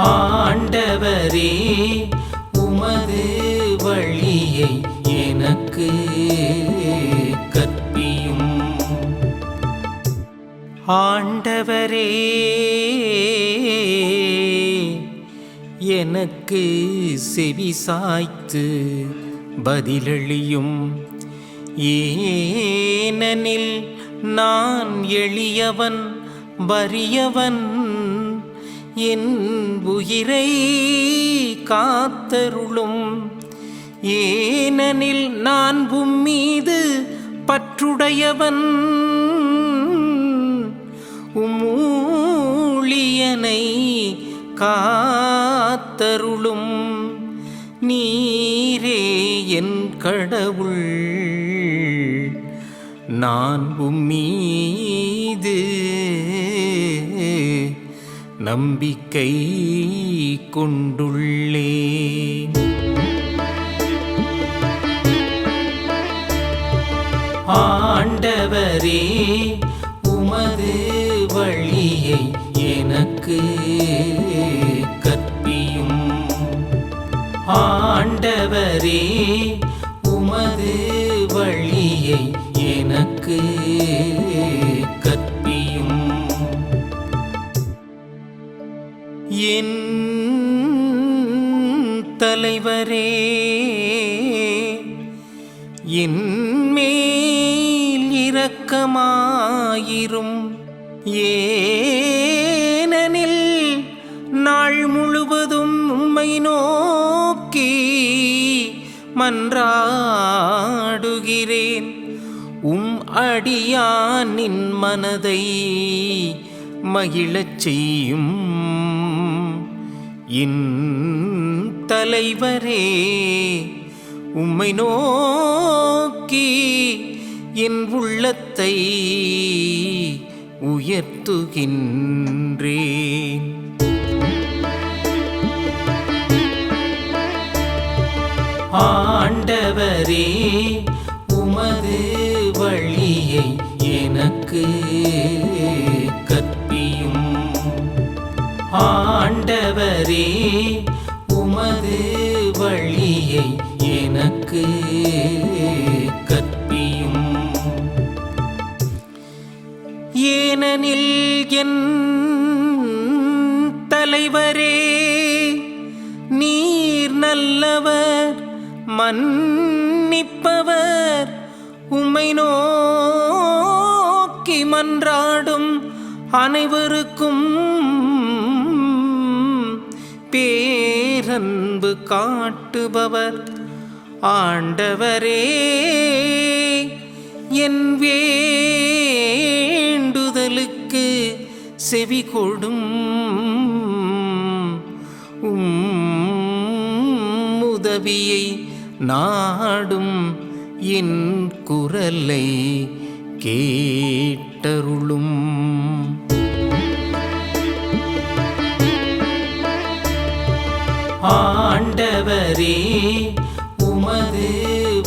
ஆண்டவரே உமது வழியை எனக்கு கற்பியும். ஆண்டவரே எனக்கு செவி சாய்த்து பதிலளியும். ஏனெனில் நான் எளியவன் வறியவன் என் உயிரை காத்தருளும். ஏனெனில் நான் உம்மீது பற்றுடையவன். உமூழியனை காத்தருளும். நீரே என் கடவுள். நான் உம்மீ நம்பிக்கை கொண்டுள்ளேன் ஆண்டவரே உமது வழியை எனக்கு கற்பியும். ஆண்டவரே உமது வழியை எனக்கு தலைவரே இன்மேல் இரக்கமாயிரும். ஏனெனில் நாள் முழுவதும் உம்மை நோக்கி மன்றாடுகிறேன். உம் அடியானின் மனதை மகிழச் செய்யும். இன் தலைவரே உம்மை நோக்கி என் உள்ளத்தை உயர்த்துகின்றேன். ஆண்டவரே உமது வழியை எனக்கு ஏனெனில் என் தலைவரே நீர் நல்லவர் மன்னிப்பவர் உம்மை நோக்கி மன்றாடும் அனைவருக்கும் பேரன்பு காட்டுபவர் ஆண்டவரே என் வே செவி கொடும் உம் உதவியை நாடும் என் குரலை கேட்டருளும். ஆண்டவரே உமது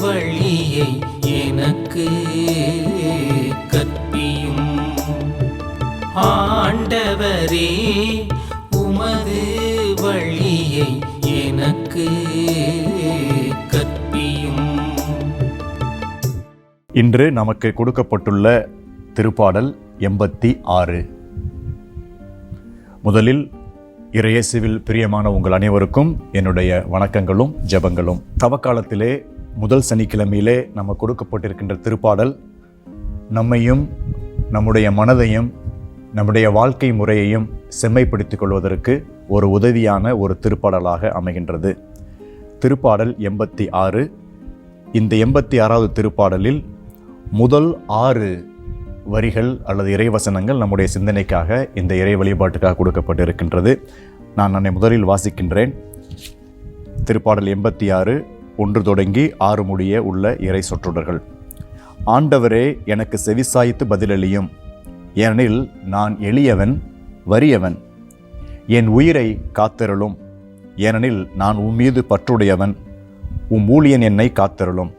வழியை எனக்கு எனக்கு கற்பியும். இன்று நமக்கு கொடுக்கப்பட்டுள்ள திருப்பாடல் எண்பத்தி ஆறு. முதலில் இறையேசுவில் பிரியமான உங்கள் அனைவருக்கும் என்னுடைய வணக்கங்களும் ஜெபங்களும். தவக்காலத்திலே முதல் சனிக்கிழமையிலே நம்ம கொடுக்கப்பட்டிருக்கின்ற திருப்பாடல் நம்மையும் நம்முடைய மனதையும் நம்முடைய வாழ்க்கை முறையையும் செம்மைப்படுத்திக் கொள்வதற்கு ஒரு உதவியான ஒரு திருப்பாடலாக அமைகின்றது. திருப்பாடல் எண்பத்தி ஆறு. இந்த எண்பத்தி ஆறாவது திருப்பாடலில் முதல் ஆறு வரிகள் அல்லது இறைவசனங்கள் நம்முடைய சிந்தனைக்காக இந்த இறை வழிபாட்டுக்காக கொடுக்கப்பட்டிருக்கின்றது. நான் என்னை முதலில் வாசிக்கின்றேன். திருப்பாடல் எண்பத்தி ஆறு. ஒன்று தொடங்கி ஆறு முடிய உள்ள இறை சொற்றொடர்கள். ஆண்டவரே எனக்கு செவிசாய்த்து பதிலளியும். ஏனெனில் நான் எளியவன் வறியவன். என் உயிரை காத்தருளும். ஏனெனில் நான் உம்மீது பற்றுடையவன். உம் ஊழியன் என்னை காத்தருளும்.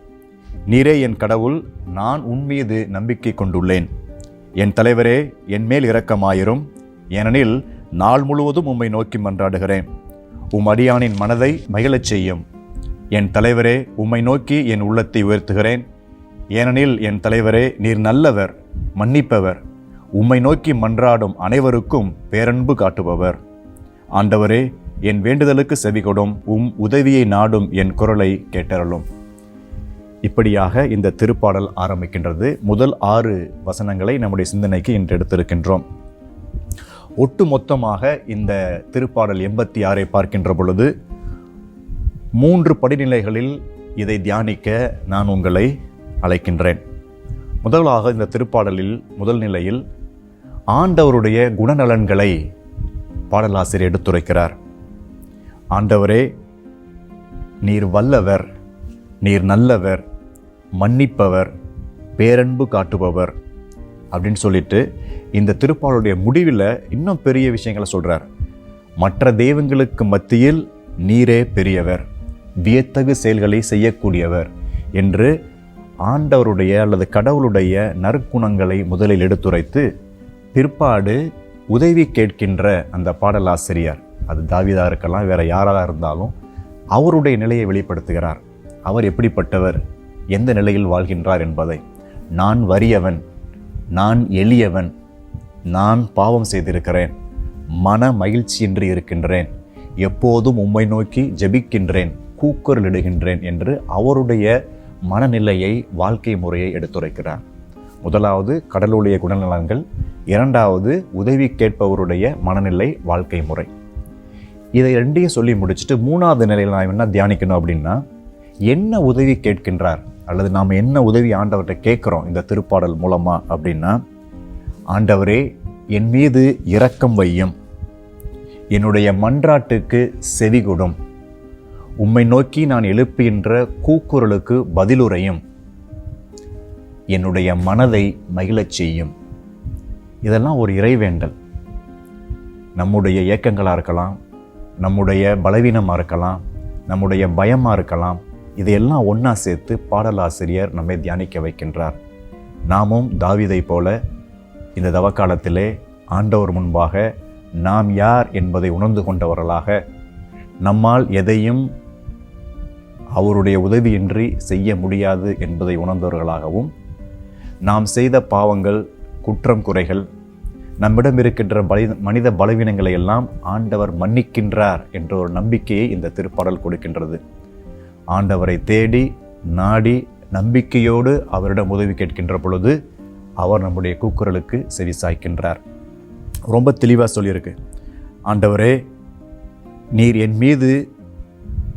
நீரே என் கடவுள் நான் உன்மீது நம்பிக்கை கொண்டுள்ளேன். என் தலைவரே என் மேல் இரக்கமாயிரும். ஏனெனில் நாள் முழுவதும் உம்மை நோக்கி மன்றாடுகிறேன். உம் அடியானின் மனதை மகிழச் செய்யும். என் தலைவரே உம்மை நோக்கி என் உள்ளத்தை உயர்த்துகிறேன். ஏனெனில் என் தலைவரே நீர் நல்லவர் மன்னிப்பவர். உம்மை நோக்கி மன்றாடும் அனைவருக்கும் பேரன்பு காட்டுபவர். ஆண்டவரே என் வேண்டுதலுக்கு செவிகொடும் உம் உதவியை நாடும் என் குரலை கேட்டறலும் இப்படியாக இந்த திருப்பாடல் ஆரம்பிக்கின்றது. முதல் ஆறு வசனங்களை நம்முடைய சிந்தனைக்கு இன்று எடுத்திருக்கின்றோம். ஒட்டு மொத்தமாக இந்த திருப்பாடல் எண்பத்தி ஆறை பார்க்கின்ற பொழுது மூன்று படிநிலைகளில் இதை தியானிக்க நான் உங்களை அழைக்கின்றேன். முதலாக இந்த திருப்பாடலில் முதல் நிலையில் ஆண்டவருடைய குணநலன்களை பாடலாசிரியர் எடுத்துரைக்கிறார். ஆண்டவரே நீர் வல்லவர் நீர் நல்லவர் மன்னிப்பவர் பேரன்பு காட்டுபவர் அப்படின்னு சொல்லிட்டு இந்த திருப்பாளுடைய முடிவில் இன்னும் பெரிய விஷயங்களை சொல்கிறார் மற்ற தெய்வங்களுக்கு மத்தியில் நீரே பெரியவர் வியத்தகு செயல்களை செய்யக்கூடியவர் என்று ஆண்டவருடைய அல்லது கடவுளுடைய நற்குணங்களை முதலில் எடுத்துரைத்து பிற்பாடு உதவி கேட்கின்ற அந்த பாடலாசிரியர் அது தாவிதாக இருக்கலாம் வேறு யாராக இருந்தாலும் அவருடைய நிலையை வெளிப்படுத்துகிறார். அவர் எப்படிப்பட்டவர் எந்த நிலையில் வாழ்கின்றார் என்பதை. நான் வறியவன் நான் எளியவன் நான் பாவம் செய்திருக்கிறேன் மன மகிழ்ச்சியின்றி இருக்கின்றேன் எப்போதும் உம்மை நோக்கி ஜெபிக்கின்றேன் கூக்குரலிடுகின்றேன் என்று அவருடைய மனநிலையை வாழ்க்கை முறையை எடுத்துரைக்கிறார். முதலாவது கடலுடைய குணநலன்கள் இரண்டாவது உதவி கேட்பவருடைய மனநிலை வாழ்க்கை முறை. இதை ரெண்டையும் சொல்லி முடிச்சுட்டு மூணாவது நிலையில் நான் என்ன தியானிக்கணும் அப்படின்னா என்ன உதவி கேட்கின்றார் அல்லது நாம் என்ன உதவி ஆண்டவர்கிட்ட கேட்குறோம் இந்த திருப்பாடல் மூலமாக அப்படின்னா ஆண்டவரே என் மீது இரக்கம் வையும். என்னுடைய மன்றாட்டுக்கு செவிகொடும் உம்மை நோக்கி நான் எழுப்புகின்ற கூக்குரலுக்கு பதிலுரையும். என்னுடைய மனதை மகிழச் செய்யும். இதெல்லாம் ஒரு இறைவேண்டல். நம்முடைய இயக்கங்களாக இருக்கலாம் நம்முடைய பலவீனமாக இருக்கலாம் நம்முடைய பயமாக இருக்கலாம் இதையெல்லாம் ஒன்றா சேர்த்து பாடலாசிரியர் நம்மை தியானிக்க வைக்கின்றார். நாமும் தாவிதை போல இந்த தவக்காலத்திலே ஆண்டவர் முன்பாக நாம் யார் என்பதை உணர்ந்து கொண்டவர்களாக நம்மால் எதையும் அவருடைய உதவியின்றி செய்ய முடியாது என்பதை உணர்ந்தவர்களாகவும் நாம் செய்த பாவங்கள் குற்றம் குறைகள் நம்மிடம் இருக்கின்ற பலி மனித பலவீனங்களை எல்லாம் ஆண்டவர் மன்னிக்கின்றார் என்ற ஒரு நம்பிக்கையை இந்த திருப்பாடல் கொடுக்கின்றது. ஆண்டவரை தேடி நாடி நம்பிக்கையோடு அவரிடம் உதவி கேட்கின்ற பொழுது அவர் நம்முடைய கூக்குரலுக்கு செவி சாய்க்கின்றார். ரொம்ப தெளிவாக சொல்லியிருக்கு. ஆண்டவரே நீர் என் மீது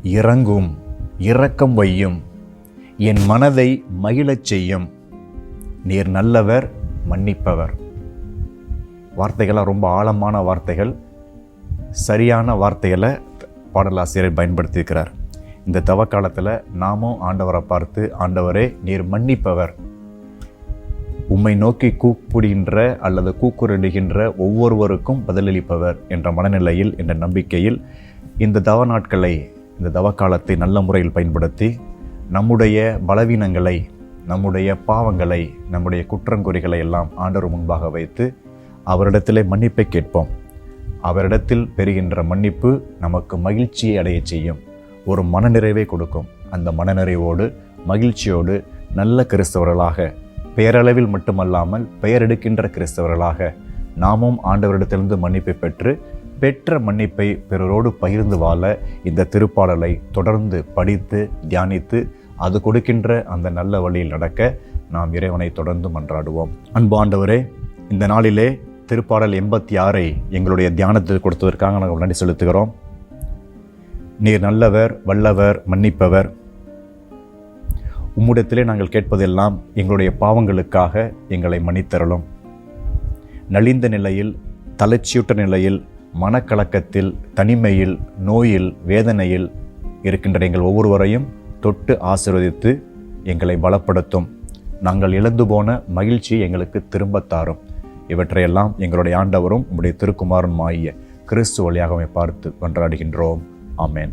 இறங்கும் இரக்கம் வையும் என் மனதை மகிழச் செய்யும் நீர் நல்லவர் மன்னிப்பவர். வார்த்தைகளாக ரொம்ப ஆழமான வார்த்தைகள். சரியான வார்த்தைகளை பாடலாசிரியர் பயன்படுத்தியிருக்கிறார். இந்த தவக்காலத்தில் நாமும் ஆண்டவரை பார்த்து ஆண்டவரே நீர் மன்னிப்பவர். உம்மை நோக்கி கூப்பிடுகின்ற அல்லது கூக்குரடுகின்ற ஒவ்வொருவருக்கும் பதிலளிப்பவர் என்ற மனநிலையில் என்ற நம்பிக்கையில் இந்த தவ நாட்களை இந்த தவக்காலத்தை நல்ல முறையில் பயன்படுத்தி நம்முடைய பலவீனங்களை நம்முடைய பாவங்களை நம்முடைய குற்றங்குறிகளை எல்லாம் ஆண்டவர் முன்பாக வைத்து அவரிடத்திலே மன்னிப்பை கேட்போம். அவரிடத்தில் பெறுகின்ற மன்னிப்பு நமக்கு மகிழ்ச்சியை அடையச் செய்யும். ஒரு மனநிறைவை கொடுக்கும். அந்த மனநிறைவோடு மகிழ்ச்சியோடு நல்ல கிறிஸ்தவர்களாக பெயரளவில் மட்டுமல்லாமல் பெயரெடுக்கின்ற கிறிஸ்தவர்களாக நாமும் ஆண்டவரிடத்திலிருந்து மன்னிப்பை பெற்று பெற்ற மன்னிப்பை பிறரோடு பகிர்ந்து வாழ இந்த திருப்பாடலை தொடர்ந்து படித்து தியானித்து அது கொடுக்கின்ற அந்த நல்ல வழியில் நடக்க நாம் இறைவனை தொடர்ந்து மன்றாடுவோம். அன்பாண்டவரே இந்த நாளிலே திருப்பாடல் எண்பத்தி ஆறை எங்களுடைய தியானத்தில் கொடுத்ததற்காக நாங்கள் நன்றி செலுத்துகிறோம். நீர் நல்லவர் வல்லவர் மன்னிப்பவர் உம்முடத்திலே நாங்கள் கேட்பதெல்லாம் எங்களுடைய பாவங்களுக்காக எங்களை மன்னித்தரலும் நலிந்த நிலையில் தளர்ச்சியுற்ற நிலையில் மனக்கலக்கத்தில் தனிமையில் நோயில் வேதனையில் இருக்கின்ற எங்கள் ஒவ்வொருவரையும் தொட்டு ஆசிர்வதித்து எங்களை பலப்படுத்தும். நாங்கள் இழந்து போன மகிழ்ச்சியை எங்களுக்கு திரும்பத் தாரும். இவற்றையெல்லாம் எங்களுடைய ஆண்டவரும் உங்களுடைய திருக்குமாரன் மாய கிறிஸ்து வழியாகவே பார்த்து கொண்டாடுகின்றோம். ஆமேன்.